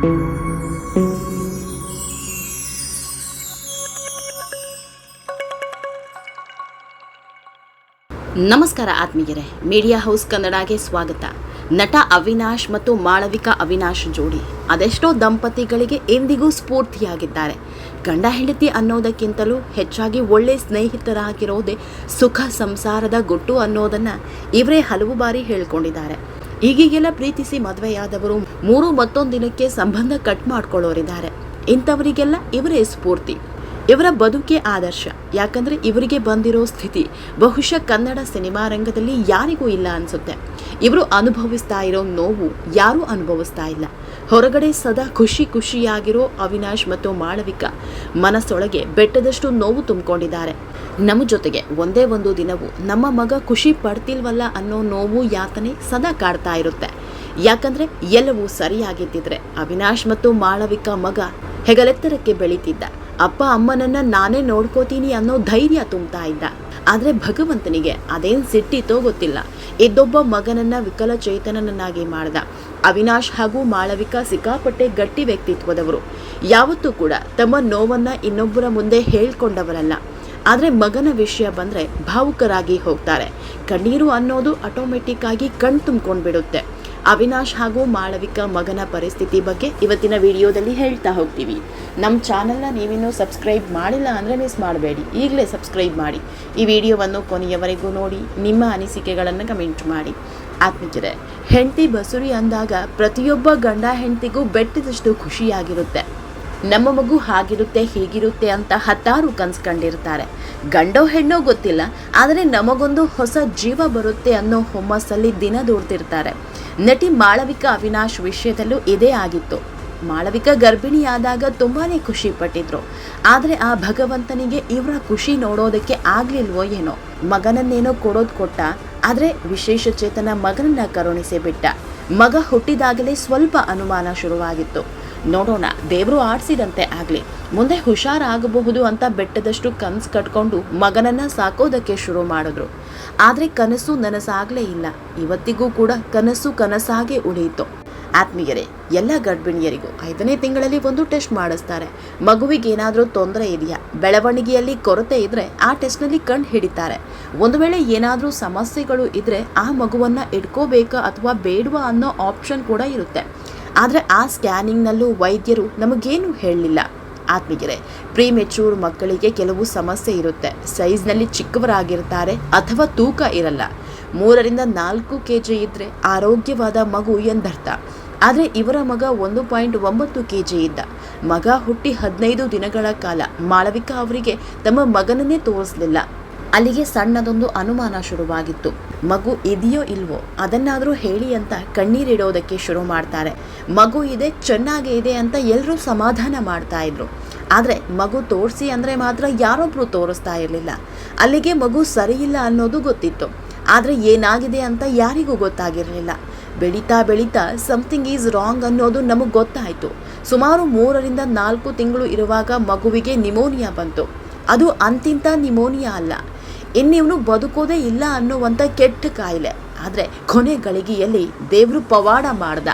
ನಮಸ್ಕಾರ ಆತ್ಮೀಯರೇ, media house ಕನ್ನಡಗೆ ಸ್ವಾಗತ. ನಟ ಅವಿನಾಶ್ ಮತ್ತು ಮಾಳವಿಕಾ ಅವಿನಾಶ್ ಜೋಡಿ ಅದೆಷ್ಟೋ ದಂಪತಿಗಳಿಗೆ ಎಂದಿಗೂ ಸ್ಫೂರ್ತಿಯಾಗಿದ್ದಾರೆ. ಗಂಡ ಹೆಂಡತಿ ಅನ್ನೋದಕ್ಕಿಂತಲೂ ಹೆಚ್ಚಾಗಿ ಒಳ್ಳೆ ಸ್ನೇಹಿತರಾಗಿರೋದೇ ಸುಖ ಸಂಸಾರದ ಗುಟ್ಟು ಅನ್ನೋದನ್ನ ಇವರೇ ಹಲವು ಬಾರಿ ಹೇಳ್ಕೊಂಡಿದ್ದಾರೆ. ಈಗೀಗೆಲ್ಲ ಪ್ರೀತಿಸಿ ಮದುವೆಯಾದವರು ಮೂರು ಮತ್ತೊಂದು ದಿನಕ್ಕೆ ಸಂಬಂಧ ಕಟ್ ಮಾಡ್ಕೊಳ್ಳೋರಿದ್ದಾರೆ. ಇಂಥವರಿಗೆಲ್ಲ ಇವರೇ ಸ್ಫೂರ್ತಿ, ಇವರ ಬದುಕೆ ಆದರ್ಶ. ಯಾಕಂದ್ರೆ ಇವರಿಗೆ ಬಂದಿರೋ ಸ್ಥಿತಿ, ಬಹುಶಃ ಕನ್ನಡ ಸಿನಿಮಾ ರಂಗದಲ್ಲಿ ಯಾರಿಗೂ ಇಲ್ಲ ಅನ್ಸುತ್ತೆ. ಇವರು ಅನುಭವಿಸ್ತಾ ಇರೋ ನೋವು ಯಾರೂ ಅನುಭವಿಸ್ತಾ ಇಲ್ಲ. ಹೊರಗಡೆ ಸದಾ ಖುಷಿ ಖುಷಿಯಾಗಿರೋ ಅವಿನಾಶ್ ಮತ್ತು ಮಾಳವಿಕ ಮನಸ್ಸೊಳಗೆ ಬೆಟ್ಟದಷ್ಟು ನೋವು ತುಂಬಿಕೊಂಡಿದ್ದಾರೆ. ನಮ್ಮ ಜೊತೆಗೆ ಒಂದೇ ಒಂದು ದಿನವೂ ನಮ್ಮ ಮಗ ಖುಷಿ ಪಡ್ತಿಲ್ವಲ್ಲ ಅನ್ನೋ ನೋವು ಯಾತನೆ ಸದಾ ಕಾಡ್ತಾ ಇರುತ್ತೆ. ಯಾಕಂದ್ರೆ ಎಲ್ಲವೂ ಸರಿಯಾಗಿದ್ದಿದ್ರೆ ಅವಿನಾಶ್ ಮತ್ತು ಮಾಳವಿಕ ಮಗ ಹೆಗಲೆತ್ತರಕ್ಕೆ ಬೆಳೀತಿದ್ದ. ಅಪ್ಪ ಅಮ್ಮನನ್ನ ನಾನೇ ನೋಡ್ಕೋತೀನಿ ಅನ್ನೋ ಧೈರ್ಯ ತುಂಬ್ತಾ ಇದ್ದ. ಆದರೆ ಭಗವಂತನಿಗೆ ಅದೇನು ಸಿಟ್ಟಿತ್ತೋ ಗೊತ್ತಿಲ್ಲ. ಇದ್ದೊಬ್ಬ ಮಗನನ್ನ ವಿಕಲಚೇತನನನ್ನಾಗಿ ಮಾಡ್ದ. ಅವಿನಾಶ್ ಹಾಗೂ ಮಾಳವಿಕಾ ಸಿಕ್ಕಾಪಟ್ಟೆ ಗಟ್ಟಿ ವ್ಯಕ್ತಿತ್ವದವರು. ಯಾವತ್ತೂ ಕೂಡ ತಮ್ಮ ನೋವನ್ನ ಇನ್ನೊಬ್ಬರ ಮುಂದೆ ಹೇಳ್ಕೊಂಡವರಲ್ಲ. ಆದರೆ ಮಗನ ವಿಷಯ ಬಂದರೆ ಭಾವುಕರಾಗಿ ಹೋಗ್ತಾರೆ. ಕಣ್ಣೀರು ಅನ್ನೋದು ಆಟೋಮೆಟಿಕ್ ಆಗಿ ಕಣ್ ತುಂಬ್ಕೊಂಡು ಬಿಡುತ್ತೆ ಅವಿನಾಶ್ ಹಾಗೂ ಮಾಳವಿಕ ಮಗನ ಪರಿಸ್ಥಿತಿ ಬಗ್ಗೆ ಇವತ್ತಿನ ವಿಡಿಯೋದಲ್ಲಿ ಹೇಳ್ತಾ ಹೋಗ್ತೀವಿ. ನಮ್ಮ ಚಾನಲ್ನ ನೀವಿನ್ನೂ ಸಬ್ಸ್ಕ್ರೈಬ್ ಮಾಡಿಲ್ಲ ಅಂದರೆ ಮಿಸ್ ಮಾಡಬೇಡಿ. ಈಗಲೇ ಸಬ್ಸ್ಕ್ರೈಬ್ ಮಾಡಿ. ಈ ವಿಡಿಯೋವನ್ನು ಕೊನೆಯವರೆಗೂ ನೋಡಿ, ನಿಮ್ಮ ಅನಿಸಿಕೆಗಳನ್ನು ಕಮೆಂಟ್ ಮಾಡಿ. ಆತ್ಮಿಕರೇ ಹೆಂಡತಿ ಬಸುರಿ ಅಂದಾಗ ಪ್ರತಿಯೊಬ್ಬ ಗಂಡ ಹೆಂಡತಿಗೂ ಬೆಟ್ಟದಷ್ಟು ಖುಷಿಯಾಗಿರುತ್ತೆ. ನಮ್ಮ ಮಗು ಹಾಗಿರುತ್ತೆ, ಹೀಗಿರುತ್ತೆ ಅಂತ ಹತ್ತಾರು ಕನ್ಸ್ ಕಂಡಿರ್ತಾರೆ. ಗಂಡೋ ಹೆಣ್ಣೋ ಗೊತ್ತಿಲ್ಲ, ಆದರೆ ನಮಗೊಂದು ಹೊಸ ಜೀವ ಬರುತ್ತೆ ಅನ್ನೋ ಹುಮ್ಮಸ್ಸಲ್ಲಿ ದಿನ ದೂಡ್ತಿರ್ತಾರೆ. ನಟಿ ಮಾಳವಿಕಾ ಅವಿನಾಶ್ ವಿಷಯದಲ್ಲೂ ಇದೇ ಆಗಿತ್ತು. ಮಾಳವಿಕಾ ಗರ್ಭಿಣಿಯಾದಾಗ ತುಂಬಾನೇ ಖುಷಿ ಪಟ್ಟಿದ್ರು. ಆದರೆ ಆ ಭಗವಂತನಿಗೆ ಇವರ ಖುಷಿ ನೋಡೋದಕ್ಕೆ ಆಗ್ಲಿಲ್ವೋ ಏನೋ. ಮಗನನ್ನೇನೋ ಕೊಡೋದು ಕೊಟ್ಟ, ಆದರೆ ವಿಶೇಷ ಚೇತನ ಮಗನನ್ನ ಕರುಣಿಸಿ ಬಿಟ್ಟ. ಮಗ ಹುಟ್ಟಿದಾಗಲೇ ಸ್ವಲ್ಪ ಅನುಮಾನ ಶುರುವಾಗಿತ್ತು. ನೋಡೋಣ. ದೇವರು ಆಡಿಸಿದಂತೆ ಆಗಲಿ. ಮುಂದೆ ಹುಷಾರಾಗಬಹುದು ಅಂತ ಬೆಟ್ಟದಷ್ಟು ಕನಸು ಕಟ್ಕೊಂಡು ಮಗನನ್ನ ಸಾಕೋದಕ್ಕೆ ಶುರು ಮಾಡಿದ್ರು. ಆದ್ರೆ ಕನಸು ನನಸಾಗ್ಲೇ ಇಲ್ಲ. ಇವತ್ತಿಗೂ ಕೂಡ ಕನಸು ಕನಸಾಗೆ ಉಳಿಯಿತು. ಆತ್ಮೀಯರೇ, ಎಲ್ಲ ಗರ್ಭಿಣಿಯರಿಗೂ ಐದನೇ ತಿಂಗಳಲ್ಲಿ ಒಂದು ಟೆಸ್ಟ್ ಮಾಡಿಸ್ತಾರೆ. ಮಗುವಿಗೆ ಏನಾದರೂ ತೊಂದರೆ ಇದೆಯಾ? ಬೆಳವಣಿಗೆಯಲ್ಲಿ ಕೊರತೆ ಇದ್ರೆ ಆ ಟೆಸ್ಟ್ನಲ್ಲಿ ಕಂಡು ಹಿಡಿತಾರೆ. ಒಂದು ವೇಳೆ ಏನಾದರೂ ಸಮಸ್ಯೆಗಳು ಇದ್ರೆ ಆ ಮಗುವನ್ನು ಇಟ್ಕೋಬೇಕಾ ಅಥವಾ ಬೇಡವಾ ಅನ್ನೋ ಆಪ್ಷನ್ ಕೂಡ ಇರುತ್ತೆ. ಆದರೆ ಆ ಸ್ಕ್ಯಾನಿಂಗ್ನಲ್ಲೂ ವೈದ್ಯರು ನಮಗೇನು ಹೇಳಲಿಲ್ಲ. ಆತ್ಮೀಯರೇ ಪ್ರೀ ಮೆಚೂರ್ ಮಕ್ಕಳಿಗೆ ಕೆಲವು ಸಮಸ್ಯೆ ಇರುತ್ತೆ. ಸೈಜ್ನಲ್ಲಿ ಚಿಕ್ಕವರಾಗಿರ್ತಾರೆ ಅಥವಾ ತೂಕ ಇರಲ್ಲ. ಮೂರರಿಂದ ನಾಲ್ಕು ಕೆ ಜಿ ಇದ್ದರೆ ಆರೋಗ್ಯವಾದ ಮಗು ಎಂದರ್ಥ. ಆದರೆ ಇವರ ಮಗ ಒಂದು ಪಾಯಿಂಟ್ ಒಂಬತ್ತು ಕೆ ಜಿ ಇದ್ದ. ಮಗ ಹುಟ್ಟಿ ಹದಿನೈದು ದಿನಗಳ ಕಾಲ. ಮಾಳವಿಕಾ ಅವರಿಗೆ ತಮ್ಮ ಮಗನನ್ನೇ ತೋರಿಸಲಿಲ್ಲ. ಅಲ್ಲಿಗೆ ಸಣ್ಣದೊಂದು ಅನುಮಾನ ಶುರುವಾಗಿತ್ತು. ಮಗು ಇದೆಯೋ ಇಲ್ವೋ ಅದನ್ನಾದರೂ ಹೇಳಿ ಅಂತ ಕಣ್ಣೀರಿಡೋದಕ್ಕೆ ಶುರು ಮಾಡ್ತಾರೆ. ಮಗು ಇದೆ, ಚೆನ್ನಾಗೇ ಇದೆ ಅಂತ ಎಲ್ಲರೂ ಸಮಾಧಾನ ಮಾಡ್ತಾ ಇದ್ರು. ಆದರೆ ಮಗು ತೋರಿಸಿ ಅಂದರೆ ಮಾತ್ರ ಯಾರೊಬ್ಬರು ತೋರಿಸ್ತಾ ಇರಲಿಲ್ಲ. ಅಲ್ಲಿಗೆ ಮಗು ಸರಿಯಿಲ್ಲ ಅನ್ನೋದು ಗೊತ್ತಿತ್ತು. ಆದರೆ ಏನಾಗಿದೆ ಅಂತ ಯಾರಿಗೂ ಗೊತ್ತಾಗಿರಲಿಲ್ಲ. ಬೆಳೀತಾ ಬೆಳೀತಾ ಸಮಥಿಂಗ್ ಈಸ್ ರಾಂಗ್ ಅನ್ನೋದು ನಮಗೆ ಗೊತ್ತಾಯಿತು. ಸುಮಾರು ಮೂರರಿಂದ ನಾಲ್ಕು ತಿಂಗಳು ಇರುವಾಗ ಮಗುವಿಗೆ ನಿಮೋನಿಯಾ ಬಂತು. ಅದು ಅಂತಿಂತ ನಿಮೋನಿಯಾ ಅಲ್ಲ. ಇನ್ನಿವನು ಬದುಕೋದೇ ಇಲ್ಲ ಅನ್ನುವಂಥ ಕೆಟ್ಟ ಕಾಯಿಲೆ. ಆದರೆ ಕೊನೆ ಗಳಿಗೆಯಲ್ಲಿ ದೇವರು ಪವಾಡ ಮಾಡ್ದ.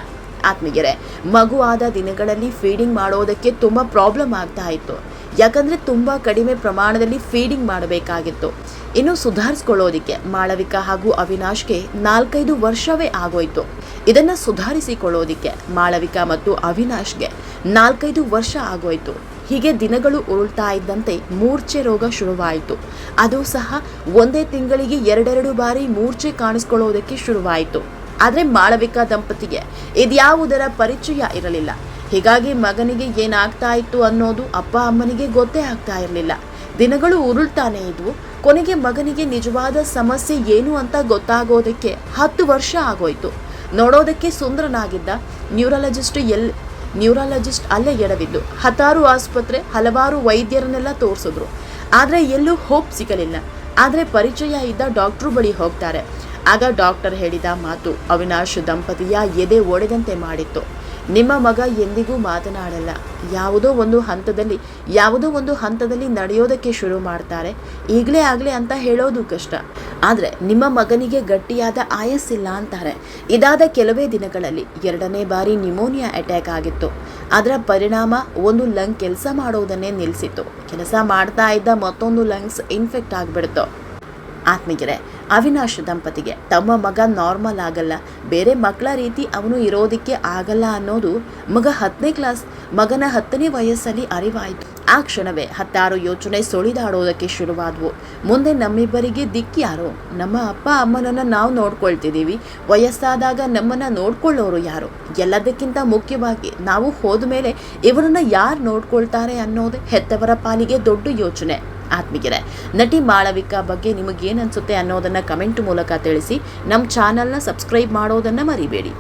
ಆತ್ಮಗೆರೆ ಮಗು ಆದ ದಿನಗಳಲ್ಲಿ ಫೀಡಿಂಗ್ ಮಾಡೋದಕ್ಕೆ ತುಂಬ ಪ್ರಾಬ್ಲಮ್ ಆಗ್ತಾ ಇತ್ತು. ಯಾಕಂದರೆ ತುಂಬ ಕಡಿಮೆ ಪ್ರಮಾಣದಲ್ಲಿ ಫೀಡಿಂಗ್ ಮಾಡಬೇಕಾಗಿತ್ತು. ಇನ್ನು ಸುಧಾರಿಸ್ಕೊಳ್ಳೋದಿಕ್ಕೆ ಮಾಳವಿಕಾ ಹಾಗೂ ಅವಿನಾಶ್ಗೆ ನಾಲ್ಕೈದು ವರ್ಷವೇ ಆಗೋಯ್ತು. ಇದನ್ನು ಸುಧಾರಿಸಿಕೊಳ್ಳೋದಿಕ್ಕೆ ಮಾಳವಿಕಾ ಮತ್ತು ಅವಿನಾಶ್ಗೆ ನಾಲ್ಕೈದು ವರ್ಷ ಆಗೋಯ್ತು. ಹೀಗೆ ದಿನಗಳು ಉರುಳ್ತಾ ಇದ್ದಂತೆ ಮೂರ್ಛೆ ರೋಗ ಶುರುವಾಯಿತು. ಅದು ಸಹ ಒಂದೇ ತಿಂಗಳಿಗೆ ಎರಡೆರಡು ಬಾರಿ ಮೂರ್ಛೆ ಕಾಣಿಸ್ಕೊಳ್ಳೋದಕ್ಕೆ ಶುರುವಾಯಿತು. ಆದರೆ ಮಾಳವಿಕಾ ದಂಪತಿಗೆ ಇದ್ಯಾವುದರ ಪರಿಚಯ ಇರಲಿಲ್ಲ. ಹೀಗಾಗಿ ಮಗನಿಗೆ ಏನಾಗ್ತಾ ಇತ್ತು ಅನ್ನೋದು ಅಪ್ಪ ಅಮ್ಮನಿಗೆ ಗೊತ್ತೇ ಆಗ್ತಾ ಇರಲಿಲ್ಲ. ದಿನಗಳು ಉರುಳ್ತಾನೆ ಇದ್ವು. ಕೊನೆಗೆ ಮಗನಿಗೆ ನಿಜವಾದ ಸಮಸ್ಯೆ ಏನು ಅಂತ ಗೊತ್ತಾಗೋದಕ್ಕೆ ಹತ್ತು ವರ್ಷ ಆಗೋಯ್ತು. ನೋಡೋದಕ್ಕೆ ಸುಂದರನಾಗಿದ್ದ ನ್ಯೂರಾಲಜಿಸ್ಟ್ ಎಲ್ ನ್ಯೂರಾಲಜಿಸ್ಟ್ ಅಲ್ಲೇ ಎಡವಿದ್ದು. ಹತ್ತಾರು ಆಸ್ಪತ್ರೆ ಹಲವಾರು ವೈದ್ಯರನ್ನೆಲ್ಲ ತೋರಿಸಿದ್ರು. ಆದರೆ ಎಲ್ಲೂ ಹೋಪ್ ಸಿಗಲಿಲ್ಲ. ಆದರೆ ಪರಿಚಯ ಇದ್ದ ಡಾಕ್ಟ್ರು ಬಳಿ ಹೋಗ್ತಾರೆ. ಆಗ ಡಾಕ್ಟರ್ ಹೇಳಿದ ಮಾತು ಅವಿನಾಶ್ ದಂಪತಿಯ ಎದೆ ಒಡೆದಂತೆ ಮಾಡಿತ್ತು. ನಿಮ್ಮ ಮಗ ಎಂದಿಗೂ ಮಾತನಾಡಲ್ಲ. ಯಾವುದೋ ಒಂದು ಹಂತದಲ್ಲಿ, ಯಾವುದೋ ಒಂದು ಹಂತದಲ್ಲಿ ನಡೆಯೋದಕ್ಕೆ ಶುರು ಮಾಡ್ತಾರೆ. ಈಗಲೇ ಆಗಲೇ ಅಂತ ಹೇಳೋದು ಕಷ್ಟ. ಆದರೆ ನಿಮ್ಮ ಮಗನಿಗೆ ಗಟ್ಟಿಯಾದ ಆಯಸ್ಸಿಲ್ಲ ಅಂತಾರೆ. ಇದಾದ ಕೆಲವೇ ದಿನಗಳಲ್ಲಿ ಎರಡನೇ ಬಾರಿ ನ್ಯುಮೋನಿಯಾ ಅಟ್ಯಾಕ್ ಆಗಿತ್ತು. ಅದರ ಪರಿಣಾಮ ಒಂದು ಲಂಗ್ ಕೆಲಸ ಮಾಡೋದನ್ನೇ ನಿಲ್ಲಿಸಿತ್ತು ಕೆಲಸ ಮಾಡ್ತಾ ಇದ್ದ ಮತ್ತೊಂದು ಲಂಗ್ಸ್ ಇನ್ಫೆಕ್ಟ್ ಆಗಿಬಿಡ್ತು. ಆತ್ಮೀಗೆರೆ ಅವಿನಾಶ್ ದಂಪತಿಗೆ. ತಮ್ಮ ಮಗ ನಾರ್ಮಲ್ ಆಗಲ್ಲ. ಬೇರೆ ಮಕ್ಕಳ ರೀತಿ ಅವನು ಇರೋದಕ್ಕೆ ಆಗಲ್ಲ ಅನ್ನೋದು ಮಗ ಹತ್ತನೇ ಕ್ಲಾಸ್, ಮಗನ ಹತ್ತನೇ ವಯಸ್ಸಲ್ಲಿ ಅರಿವಾಯಿತು. ಆ ಕ್ಷಣವೇ ಹತ್ತಾರು ಯೋಚನೆ ಸುಳಿದಾಡೋದಕ್ಕೆ ಶುರುವಾದವು. ಮುಂದೆ ನಮ್ಮಿಬ್ಬರಿಗೆ ದಿಕ್ಕಿ ಯಾರು? ನಮ್ಮ ಅಪ್ಪ, ಅಮ್ಮನನ್ನು ನಾವು ನೋಡ್ಕೊಳ್ತಿದ್ದೀವಿ. ವಯಸ್ಸಾದಾಗ ನಮ್ಮನ್ನು ನೋಡ್ಕೊಳ್ಳೋರು ಯಾರು? ಎಲ್ಲದಕ್ಕಿಂತ ಮುಖ್ಯವಾಗಿ ನಾವು ಹೋದ ಮೇಲೆ ಇವರನ್ನು ಯಾರು ನೋಡ್ಕೊಳ್ತಾರೆ ಅನ್ನೋದು ಹೆತ್ತವರ ಪಾಲಿಗೆ ದೊಡ್ಡ ಯೋಚನೆ. ಆತ್ಮೀಗೆರೆ ನಟಿ ಮಾಳವಿಕಾ ಬಗ್ಗೆ ನಿಮಗೇನು ಅನಿಸುತ್ತೆ ಅನ್ನೋದನ್ನು ಕಮೆಂಟ್ ಮೂಲಕ ತಿಳಿಸಿ ನಮ್ಮ ಚಾನಲ್ನ ಸಬ್ಸ್ಕ್ರೈಬ್ ಮಾಡೋದನ್ನು ಮರಿಬೇಡಿ.